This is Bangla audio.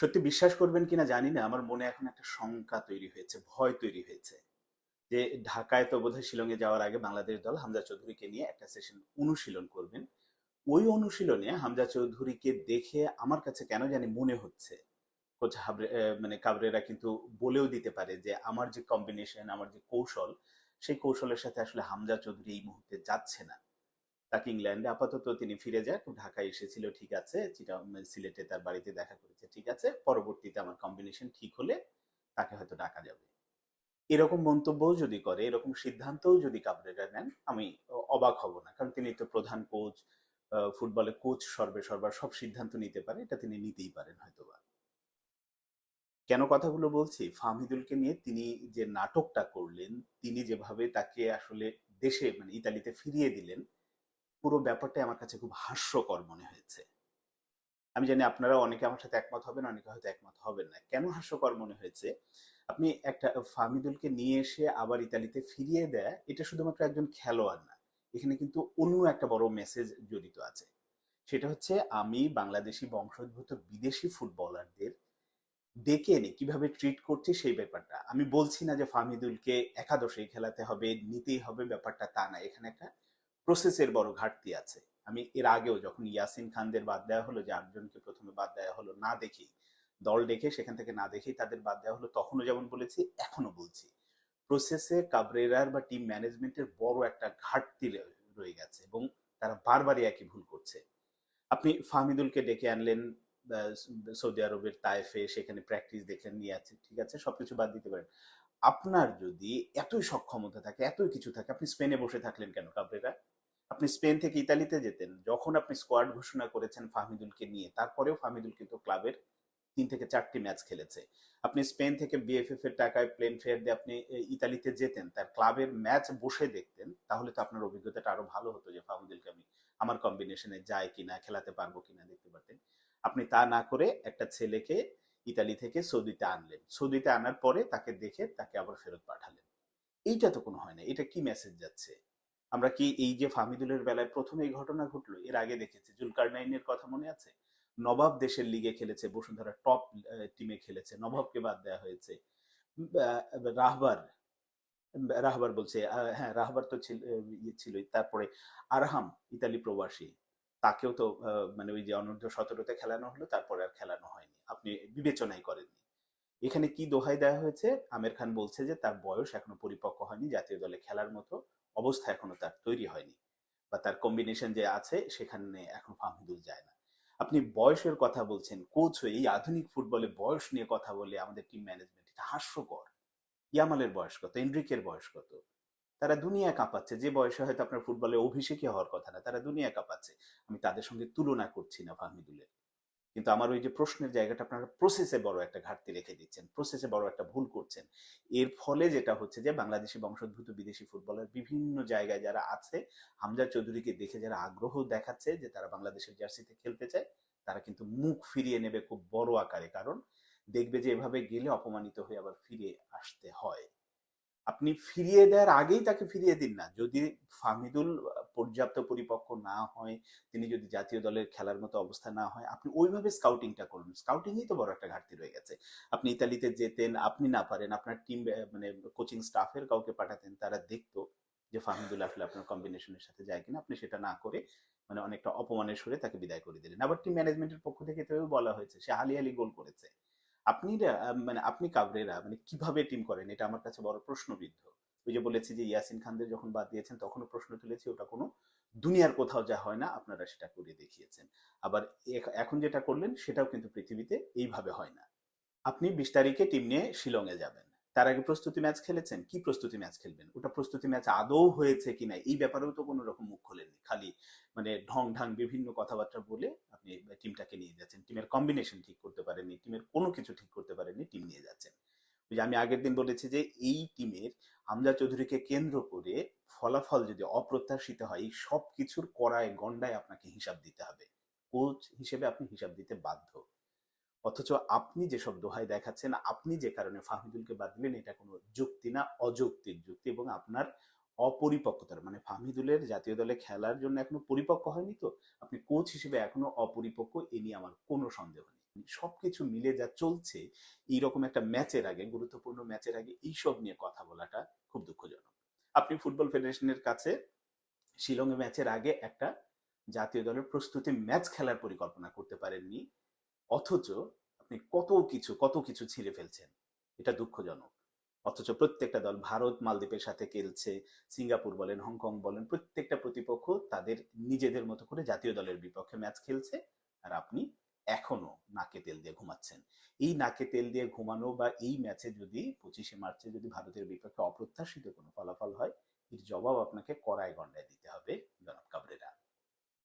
সত্যি বিশ্বাস করবেন কিনা জানি না, আমার মনে এখন একটা শঙ্কা তৈরি হয়েছে, ভয় তৈরি হয়েছে যে ঢাকায় তো বোধহয় শিলংয়ে যাওয়ার আগে বাংলাদেশ দল হামজা চৌধুরীকে নিয়ে একটা সেশন অনুশীলন করবেন। ওই অনুশীলনে হামজা চৌধুরীকে দেখে আমার কাছে কেন জানি মনে হচ্ছে, কোচ হাবরে মানে কাবরেরা কিন্তু বলেও দিতে পারে যে আমার যে কম্বিনেশন আমার যে কৌশল, সেই কৌশলের সাথে আসলে হামজা চৌধুরী এই মুহূর্তে যাচ্ছে না। তাকে ইংল্যান্ডে আপাতত তিনি ফিরে যাক। ঢাকায় এসেছিল, ঠিক আছে। সিলেটে তার বাড়িতে দেখা করেছে, ঠিক আছে। পরবর্তীতে আমার কম্বিনেশন ঠিক হলে তাকে হয়তো ডাকা যাবে। এরকম মন্তব্যও যদি করে, এরকম সিদ্ধান্তও যদি কাবরেরা নেন, আমি অবাক হব না। কারণ তিনি তো প্রধান কোচ ফুটবলে কোচ সর্বে সর্বা সব সিদ্ধান্ত নিতে পারে, এটা তিনি নিতেই পারেন হয়তোবা। কেন কথাগুলো বলছি? ফাহমিদুলকে নিয়ে তিনি যে নাটকটা করলেন, তিনি যেভাবে তাকে আসলে দেশে মানে ইতালিতে ফিরিয়ে দিলেন পুরো ব্যাপারটাই আমার কাছে খুব হাস্যকর মনে হয়েছে। আমি জানি আপনারা অনেকে আমার সাথে একমত হবেন, অনেকে হয়তো একমত হবেন না। কেন হাস্যকর মনে হয়েছে? আপনি একটা ফাহমিদুলকে নিয়ে এসে আবার ইতালিতে ফিরিয়ে দেয়, এটা শুধুমাত্র একজন খেলোয়াড় না, এখানে কিন্তু অন্য একটা বড় মেসেজ জড়িত আছে। সেটা হচ্ছে, আমি বাংলাদেশি বংশোদ্ভূত বিদেশি ফুটবলারদের ডেকে এনে কীভাবে ট্রিট করছি সেই ব্যাপারটা। আমি বলছি না যে ফাহমিদুলকে একাদশেই খেলাতে হবে, নিতেই হবে, ব্যাপারটা তা না। এখানে একটা প্রসেসের বড় ঘাটতি আছে। আমি এর আগেও যখন ইয়াসিন খানদের বাদ দেওয়া হলো যে আটজনকে প্রথমে বাদ দেওয়া হলো না দেখেই, দল ডেকে সেখান থেকে না দেখেই তাদের বাদ দেওয়া হলো, তখনও যেমন বলেছি এখনও বলছি। প্রসেসে কাবরেরার বা টিম ম্যানেজমেন্টের বড় একটা ঘাটতি রয়ে- রয়ে গেছে এবং তারা বারবারই একই ভুল করছে। আপনি ফাহমিদুলকে ডেকে আনলেন সৌদি আরবের তায়েফে, সেখানে প্র্যাকটিস দেখলেন, নিয়ে আছে, ঠিক আছে, সবকিছু বাদ দিতে পারেন। আপনার যদি এতই সক্ষমতা থাকে, এতই কিছু থাকে, আপনি স্পেনে বসে থাকলেন কেন কাবরেরা? আপনি স্পেন থেকে ইতালিতে যেতেন, যখন আপনি স্কোয়াড ঘোষণা করেছেন ফাহমিদুলকে নিয়ে, তারপরেও ফাহমিদুল কিন্তু ক্লাবের তিন থেকে চারটি ম্যাচ খেলেছে। আপনি স্পেন থেকে বিএফএফ এর টাকায় প্লেন ফেয়ার দিয়ে আপনি ইতালিতে যেতেন, তার ক্লাবের ম্যাচ বসে দেখতেন, তাহলে তো আপনার অভিজ্ঞতাটা আরও ভালো হতো যে ফাহমিদুলকে আমি আমার কম্বিনেশনে যায় কিনা, খেলাতে পারব কিনা দেখতে পারতেন। আপনি তা না করে একটা ছেলেকে ইতালি থেকে সৌদিতে আনলেন। সৌদিতে আনার পরে তাকে দেখে তাকে আবার ফেরত পাঠালেন। এইটা তো কোনো হয় না, এটা কি মেসেজ যাচ্ছে? আমরা কি এই যে ফাহমিদুলের বেলায় প্রথম এই ঘটনা ঘটলো? এর আগে দেখেছি। জুলকারনাইনের কথা মনে আছে? নবাব দেশের লিগে খেলেছে, বসুন্ধরা টপ টিমে খেলেছে। নবাবকে বাদ দেওয়া হয়েছে। রাহবার রাহবার বলছে হ্যাঁ রাহবার তো ছিল ইয়ে ছিল তারপরে আরহাম, ইতালি প্রবাসী, তাকেও তো মানে ওই যে অনূর্ধ্ব সতেরোতে খেলানো হলো, তারপরে আর খেলানো হয়নি। আপনি বিবেচনাই করেননি। এখানে কি দোহাই দেওয়া হয়েছে? আমির খান বলছে যে তার বয়স এখনও পরিপক্ক হয়নি, জাতীয় দলে খেলার মতো। অবস্থা এখনও তার তৈরি হয়নি বা তার কম্বিনেশন যে আছে সেখানে এখন ফাহমিদুল যায় না। আপনি বয়সের কথা বলছেন কোচ হয়ে এই আধুনিক ফুটবলে বয়স নিয়ে কথা বলে আমাদের টিম ম্যানেজমেন্ট এটা হাস্যকর। ইয়ামালের বয়স কত এন্ড্রিকের বয়স কত? তারা দুনিয়া কাঁপাচ্ছে, যে বয়সে হয়তো আপনার ফুটবলে অভিষেকই হওয়ার কথা না, তারা দুনিয়া কাঁপাচ্ছে। আমি তাদের সঙ্গে তুলনা করছি না ফাহমিদুলের। কিন্তু আমার ওই যে প্রশ্নের জায়গাটা আপনারা প্রসেসে বড় একটা ঘাটতি রেখে দিচ্ছেন প্রসেসে বড় একটা ভুল করছেন। এর ফলে যেটা হচ্ছে যে বাংলাদেশি বংশোদ্ভূত বিদেশি ফুটবলার বিভিন্ন জায়গায় যারা আছে হামজা চৌধুরীকে দেখে যারা আগ্রহ দেখাচ্ছে যে তারা বাংলাদেশের জার্সিতে খেলতে চায়, তারা কিন্তু মুখ ফিরিয়ে নেবে খুব বড় আকারে। কারণ দেখবে যে এভাবে গেলে অপমানিত হয়ে আবার ফিরে আসতে হয়। আপনি ফিরিয়ে দেওয়ার আগেই তাকে ফিরিয়ে দিন না। যদি ফাহমিদুল পর্যাপ্ত পরিপক্ক না হয়, তিনি যদি জাতীয় দলের খেলার মতো অবস্থা না হয়, আপনি ওইভাবে স্কাউটিংটা করুন। স্কাউটিংই তো বড় একটা ঘাটতি রয়ে গেছে। আপনি ইতালিতে যেতেন, আপনি না পারেন, আপনার টিম মানে কোচিং স্টাফের কাউকে পাঠাতেন, তারা দেখতো যে ফাহমিদুল আসলে আপনার কম্বিনেশনের সাথে যায় কিনা, আপনি সেটা না করে মানে অনেকটা অপমানের সুরে তাকে বিদায় করে দিলেন। আবার টিম ম্যানেজমেন্টের পক্ষ থেকে তো বলা হয়েছে, সে হালি হালি গোল করেছে। আপনি মানে আপনি কাবরেরা মানে কীভাবে টিম করেন, এটা আমার কাছে বড় প্রশ্নবিদ্ধ। ওই যে বলেছি যে ইয়াসিন খানদের যখন বাদ দিয়েছেন, তখনও প্রশ্ন তুলেছি, ওটা কোনো দুনিয়ার কোথাও যা হয় না, আপনারা সেটা করে দেখিয়েছেন। আবার এখন যেটা করলেন, সেটাও কিন্তু পৃথিবীতে এইভাবে হয় না। আপনি বিশ তারিখে টিম নিয়ে শিলংয়ে যাবেন। তার আগে প্রস্তুতি ম্যাচ খেলেছেন? কি প্রস্তুতি ম্যাচ খেলবেন? ওটা প্রস্তুতি ম্যাচ আদৌ হয়েছে কিনা এই ব্যাপারেও তো কোনো রকম মুখ খোলেননি। খালি মানে ঢং ঢাং বিভিন্ন কথাবার্তা বলে আপনি টিমটাকে নিয়ে যাচ্ছেন। টিমের কম্বিনেশন ঠিক করতে পারেননি, টিমের কোনো কিছু ঠিক করতে পারেননি, টিম নিয়ে যাচ্ছেন। আমি আগের দিন বলেছি যে এই টিমের হামজা চৌধুরীকে কেন্দ্র করে ফলাফল যদি অপ্রত্যাশিত হয়, এই সব কিছুর কড়ায় গন্ডায় আপনাকে হিসাব দিতে হবে। কোচ হিসেবে আপনি হিসাব দিতে বাধ্য। অথচ আপনি যেসব দোহাই দেখাচ্ছেন, আপনি যে কারণে ফাহমিদুলকে বাদ দিলেন, এটা কোনো যুক্তি না, অযৌক্তিক যুক্তি এবং আপনার অপরিপক্কতার মানে ফাহমিদুলের জাতীয় দলে খেলার জন্য এখনও পরিপক্ক হয়নি তো? আপনি কোচ হিসেবে এখনও অপরিপক্ক, এ নিয়ে আমার কোনো সন্দেহ নেই। সবকিছু মিলে যা চলছে, এইরকম একটা ম্যাচের আগে, গুরুত্বপূর্ণ ম্যাচের আগে এইসব নিয়ে কথা বলাটা খুব দুঃখজনক। আপনি ফুটবল ফেডারেশনের কাছে শিলংয়ে ম্যাচের আগে একটা জাতীয় দলের প্রস্তুতি ম্যাচ খেলার পরিকল্পনা করতে পারেননি, অথচ আপনি কত কিছু কত কিছু ছিঁড়ে ফেলছেন, এটা দুঃখজনক। অথচ প্রত্যেকটা দল, ভারত, মালদ্বীপের সাথে খেলছে, সিঙ্গাপুর বলেন, হংকং বলেন, প্রত্যেকটা প্রতিপক্ষ তাদের নিজেদের মতো করে জাতীয় দলের বিপক্ষে ম্যাচ খেলছে, আর আপনি এখনও নাকে তেল দিয়ে ঘুমাচ্ছেন। এই নাকে তেল দিয়ে ঘুমানো বা এই ম্যাচে যদি পঁচিশে মার্চে যদি ভারতের বিপক্ষে অপ্রত্যাশিত কোনো ফলাফল হয়, এর জবাব আপনাকে কড়ায় গণ্ডায় দিতে হবে জনাব কাবরেরা।